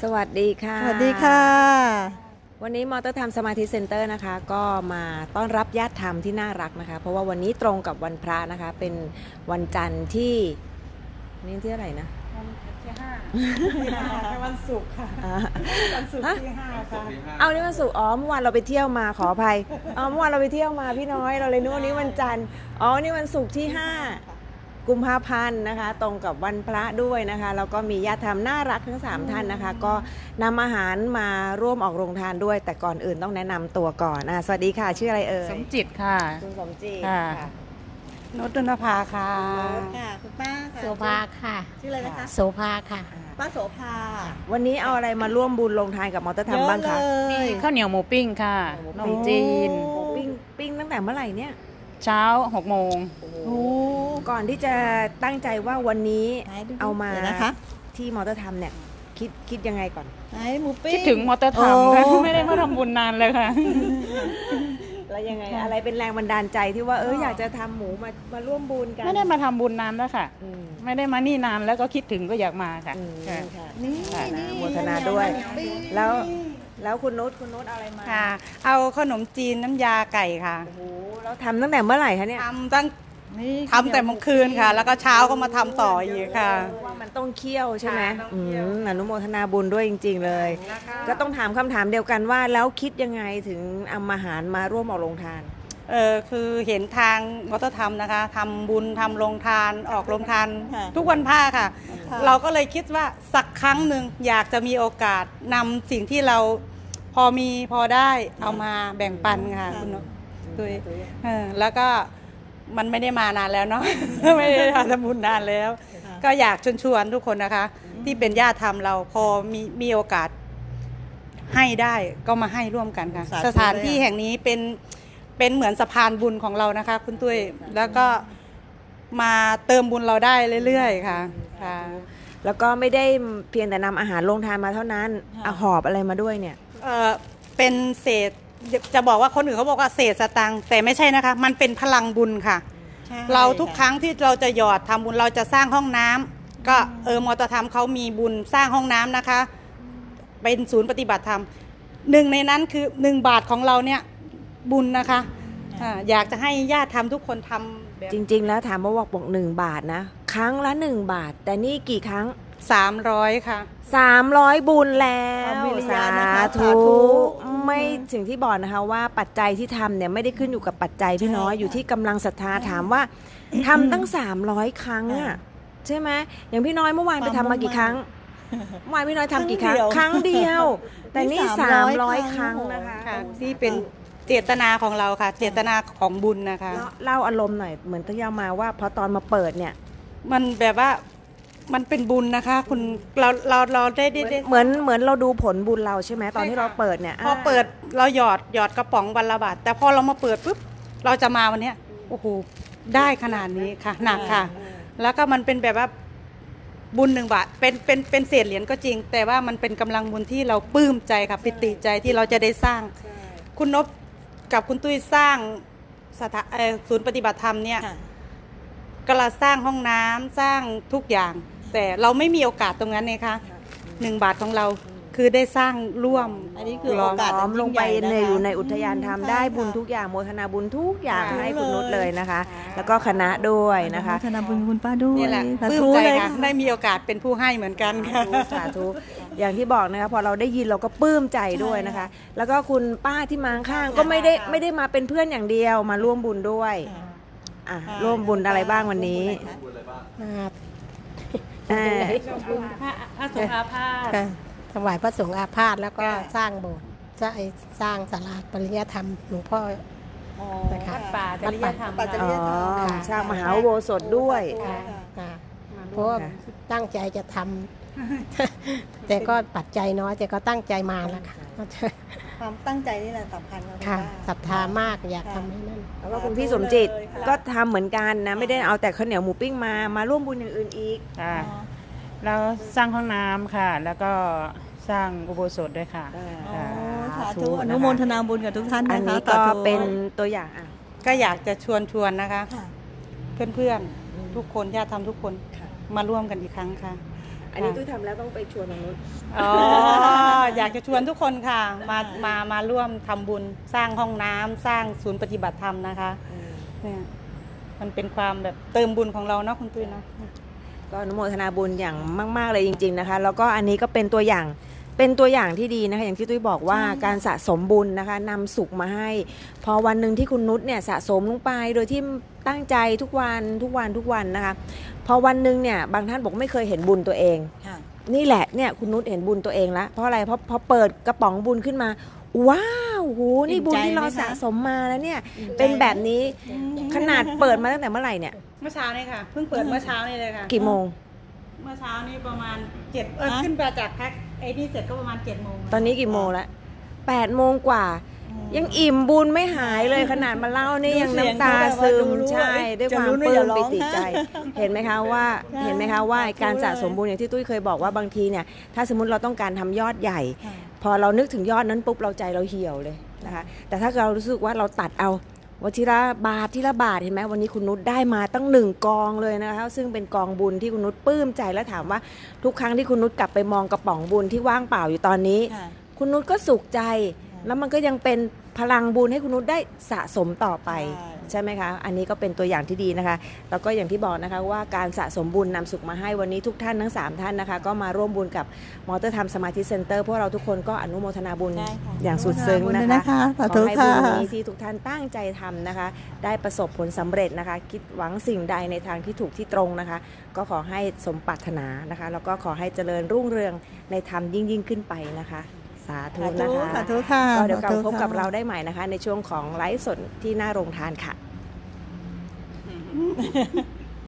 สวัสดีค่ะ สวัสดีค่ะ วันนี้มอเตอร์ธรรมสมาธิเซ็นเตอร์นะคะ ก็มาต้อนรับญาติธรรมที่น่ารักนะคะ เพราะว่าวันนี้ตรงกับวันพระนะคะ เป็นวันจันทร์ที่นี่ที่อะไรนะที่ห้าวันศุกร์ค่ะอ่าวันศุกร์ฮะที่ห้าค่ะเอานี่วันศุกร์อ๋อเมื่อวานเราไปเที่ยวมาขออภัยอ๋อเมื่อวานเราไปเที่ยวมาพี่น้อยเราเลยนึกว่านี้วันจันทร์อ๋อนี่วันศุกร์ที่ห้า กุมภาพันธ์นะคะ ตรงกับวันพระด้วยนะคะแล้วก็มีญาติธรรมน่ารักทั้งสามท่านนะคะ ก็นำอาหารมาร่วมออกโรงทานด้วย แต่ก่อนอื่นต้องแนะนำตัวก่อนอะสวัสดีค่ะ ชื่ออะไรเอ่ยสมจิตค่ะ คุณสมจีตค่ะค่ะนุชดนภาค่ะค่ะคุณป้าค่ะโสภาค่ะ ชื่ออะไรนะคะโสภาค่ะป้าโสภาวันนี้เอาอะไรมาร่วมบุญลงทานกับมอเตอร์ธรรมบ้างคะเยข้าวเหนียวหมูปิ้งค่ะขนมจีน โอ้ ปิ้งปิ้งตั้งแต่เมื่อไหร่เนี่ย เช้าหกโมง โอ้ ก่อนที่จะตั้งใจว่าวันนี้ไหนดูเอามาดี๋ยวนะคะที่มอเตอร์ธรรมเนี่ยคิดคิดยังไงก่อนไหนหมูปิ้งคิดถึงมอเตอร์ธรรมโอ้ค่ะไม่ได้มาทำบุญนานเลยค่ะแล้วยังไงอะไรเป็นแรงบันดาลใจที่ว่าเอออยากจะทำหมูมามาร่วมบุญกันไม่ได้มาทำบุญนานแล้วค่ะอืมไม่ได้มานี่นานแล้วก็คิดถึงก็อยากมาค่ะอืมค่ะค่ะนี่ค่ะนี่โมทนาด้วย แล้วแล้วคุณนุชคุณนุชเอาอะไรมาค่ะ เอาขนมจีนน้ำยาไก่ค่ะโอ้โหแล้วทำตั้งแต่เมื่อไหร่คะเนี่ยทำตั้ง ทำแต่เมื่อคืนค่ะ แล้วก็เช้าก็มาทำต่ออีกค่ะ เพราะว่ามันต้องเคี่ยวใช่ไหมค่ะต้องอืเคี่ยว มอนุโมทนาบุญด้วยจริง ๆ เลยก็ต้องถามคำถามเดียวกันว่า แล้วคิดยังไงถึงเอาอาหารมาร่วมออกโรงทาน เออคือเห็นทางวัฒนธรรมนะคะทำบุญทำโรงทานออกโรงทาน ค่ะทุกวันผ้าค่ะ ค่ะ เราก็เลยคิดว่าสักครั้งหนึ่งอยากจะมีโอกาสนำสิ่งที่เราพอมีพอได้เอามาแบ่งปันค่ะคุณนกตุ้ยเออแล้วก็ มันไม่ได้มานานแล้วเนาะ ไม่ได้ทำบุญนานแล้ว ก็อยากชวนชวนทุกคนนะคะ ที่เป็นญาติธรรมเราพอมีมีโอกาสให้ได้ก็มาให้ร่วมกันค่ะ สาธุ สถานที่เลยอะแห่งนี้เป็นเป็นเหมือนสะพานบุญของเรานะคะ คุณตุ้ยแล้วก็มาเติมบุญเราได้เรื่อยๆค่ะค่ะ แล้วก็ไม่ได้เพียงแต่นำอาหารโรงทานมาเท่านั้นเอาหอบอะไรมาด้วยเนี่ย เออเป็นเศษ จะบอกว่าคนอื่นเขาบอกว่าเศษสตังค์แต่ไม่ใช่นะคะ มันเป็นพลังบุญค่ะ ใช่เราทุกะครั้งที่เราจะหยอดทำบุญเราจะสร้างห้องน้ำก็เออมอเตอร์ธรรมเขามีบุญสร้างห้องน้ำนะคะ เป็นศูนย์ปฏิบัติธรรมหนึ่งในนั้นคือหนึ่งบาทของเราเนี่ยบุญนะคะอ่าอยากจะให้ญาติทำทุกคนทำแบบจริง ๆ แล้วถามว่าบอกบอกหนึ่งบาทนะ ครั้งละหนึ่งบาท แต่นี่กี่ครั้งสามร้อยค่ะ300บุญแล้ว เอาวิริสายะนะคะธุ สาธุ ไม่ถึงที่บอกนะคะว่าปัจจัยที่ทำเนี่ยไม่ได้ขึ้นอยู่กับปัจจัยพี่น้อยใช่ค่ะอยู่ที่กำลังศรัทธาถามว่าทำตั้ง 300 ครั้งอะใช่ไหมอย่างพี่น้อยเมื่อวานไปทำมากี่ครั้งเมื่อวานพี่น้อยทำกี่ครั้ง ครั้งเดียว แต่นี่ 300 ครั้งนะคะค่ะที่เป็นเจตนาของเราค่ะ เจตนาของบุญนะคะเล่าเล่าอารมณ์หน่อยเหมือนที่ยามาว่าพอตอนมาเปิดเนี่ย มันแบบว่า มันเป็นบุญนะคะ คุณเราเราเราได้ได้ได้เหมือนเหมือนเราดูผลบุญเราใช่ไหมตอนที่ใช่ค่ะเราเปิดเนี่ยพอเปิดเราหยอดหยอดกระป๋องวันละบาทแต่พอเรามาเปิดปุ๊บเราจะมาวันเนี้ยโอ้โหได้ขนาดนี้ค่ะหนักค่ะ แล้วก็มันเป็นแบบว่าบุญหนึ่งบาทเป็นเป็นเป็นเศษเหรียญก็จริง แต่ว่ามันเป็นกำลังบุญที่เราปลื้มใจค่ะปิติใจที่เราจะได้สร้าง คุณนบกับคุณตุ้ยสร้างสถาเอ่อศูนย์ปฏิบัติธรรมเนี่ยค่ะกำลังสร้างห้องน้ำสร้างทุกอย่าง แต่เราไม่มีโอกาสตรงนั้นเลยค่ะหนึ่งบาทของเราคือได้สร้างร่วม อันนี้คือโอกาสล้อมลงไปในยิ่งใหญ่นะคะอยู่ในอุทยานธรรมใช่ได้ค่ะบุญทุกอย่างโมทนาบุญทุกอย่างค่ะให้คุณนุชเลยนะคะ แล้วก็คณะด้วยนะคะธนาบุญคุณป้าด้วยนี่แหละสาปลื้มธุใจเลยค่ะได้มีโอกาสเป็นผู้ให้เหมือนกันค่ะสาธุอย่างที่บอกนะคะพอเราได้ยินเราก็ปลื้มใจด้วยนะคะ แล้วก็คุณป้าที่มาข้างๆก็ไม่ได้ไม่ได้มาเป็นเพื่อนอย่างเดียวมาร่วมบุญด้วยอะร่วมบุญอะไรบ้างวันนี้มา อ่าพระสงฆ์อาพาธค่ะถวายพระสงฆ์อาพาธแล้วก็ค่ะสร้างโบสถ์จะไอ้สร้างศาลาปริยธรรมหลวงพ่อนะคะ วัดป่าจริยธรรมปัจจัยอ๋อค่ะสร้างมหาอุโบสถด้วย ค่ะค่ะเพราะว่าตั้งใจจะทำ แต่ก็ปัจจัยน้อยแต่ก็ตั้งใจมาแล้วค่ะความตั้งใจนี่แหละสำคัญนะณค่ะป้าศรัทธามากอยากทำให้นั่น แล้วก็คุณพี่สมจิตก็ทำเหมือนกันนะ ไม่ได้เอาแต่ข้าวเหนียวหมูปิ้งมา มาร่วมบุญอย่างอื่นอีก ค่ะ เราสร้างห้องน้ำค่ะ แล้วก็สร้างอุโบสถด้วยค่ะอ๋อค่ะสาธุอนุโมทนาบุญกับทุกท่านอันนะคะนี้สาก็ธุเป็นตัวอย่างอะ ก็อยากจะชวนชวนนะคะ ค่ะ เพื่อนๆทุกคนญาติทำทุกคนมาร่วมกันอีกครั้งค่ะ อันนี้ตุ้ยทำแล้วต้องไปชวนทางนู้นอ๋อ อยากจะชวนทุกคนค่ะ มามามาร่วมทำบุญสร้างห้องน้ำสร้างศูนย์ปฏิบัติธรรมนะคะ เนี่ยมันเป็นความแบบเติมบุญของเราเนาะคุณตุ้ยเนาะ ก็อนุโมทนาบุญอย่างมาก ๆ เลยจริง ๆนะคะ แล้วก็อันนี้ก็เป็นตัวอย่างเป็นตัวอย่างที่ดีนะคะ อย่างที่ตุ้ยบอกว่าการสะสมบุญนะคะนำสุขมาให้ พอวันหนึ่งที่คุณนุชเนี่ยสะสมลงไปโดยที่ตั้งใจทุกวันทุกวันทุกวันนะคะ พอวันหนึ่งเนี่ยบางท่านบอกไม่เคยเห็นบุญตัวเองค่ะนี่แหละเนี่ยคุณนุชเห็นบุญตัวเองละเพราะอะไรเพราะพอเปิดกระป๋องบุญขึ้นมา ว้าวโหนี่บุญที่เราสะสมมาแล้วเนี่ยเป็นแบบนี้ขนาดเปิดมาตั้งแต่เมื่อไหร่เนี่ย เมื่อเช้านี่ค่ะเพิ่งเปิดเมื่อเช้านี่เลยค่ะกี่โมง เมื่อเช้านี้ประมาณเจ็ดเออขึ้นมาจากแพ็คไอ้นี่เสร็จก็ประมาณเจ็ดโมงตอนนี้กี่โมงแล้วแปดโมงกว่า ยังอิ่มบุญไม่หายเลยขนาดมาเล่านี่ยังน้ำตาซึมใช่ด้วยความปลื้มปิติใจ เห็นไหมคะว่าเห็นไหมคะว่าการสะสมบุญอย่างที่ตุ้ยเคยบอกว่าบางทีเนี่ย ถ้าสมมติเราต้องการทำยอดใหญ่ค่ะพอเรานึกถึงยอดนั้นปุ๊บเราใจเราเหี่ยวเลยนะคะ แต่ถ้าเรารู้สึกว่าเราตัดเอา วันทีละบาททีละบาทเห็นไหมวันนี้คุณนุชได้มาตั้งหนึ่งกองเลยนะคะซึ่งเป็นกองบุญที่คุณนุชปลื้มใจแล้วถามว่าทุกครั้งที่คุณนุชกลับไปมองกระป๋องบุญที่ว่างเปล่าอยู่ตอนนี้ค่ะคุณนุชก็สุขใจค่ะแล้วมันก็ยังเป็นพลังบุญให้คุณนุชได้สะสมต่อไป ใช่ ใช่ไหมคะ อันนี้ก็เป็นตัวอย่างที่ดีนะคะ แล้วก็อย่างที่บอกนะคะว่าการสะสมบุญนำสุขมาให้วันนี้ทุกท่านทั้ง 3 ท่านนะคะ ก็มาร่วมบุญกับมอเตอร์ธรรมสมาธิเซ็นเตอร์พวกเราทุกคนก็อนุโมทนาบุญใช่ค่ะอย่างสุดซึ้งอนุโมทนาบุญด้วยนะนะคะคะสาธุขอให้บุญค่ะนี้ที่ทุกท่านตั้งใจทำนะคะ ได้ประสบผลสำเร็จนะคะ คิดหวังสิ่งใดในทางที่ถูกที่ตรงนะคะ ก็ขอให้สมปรารถนานะคะ แล้วก็ขอให้เจริญรุ่งเรืองในธรรมยิ่งยิ่งขึ้นไปนะคะ สาธุสานะธุคะสาธุค่ะก็เดี๋ยวกลับสาธุพบกับค่ะเราได้ใหม่นะคะ ในช่วงของไลฟ์สดที่หน้าโรงทานค่ะ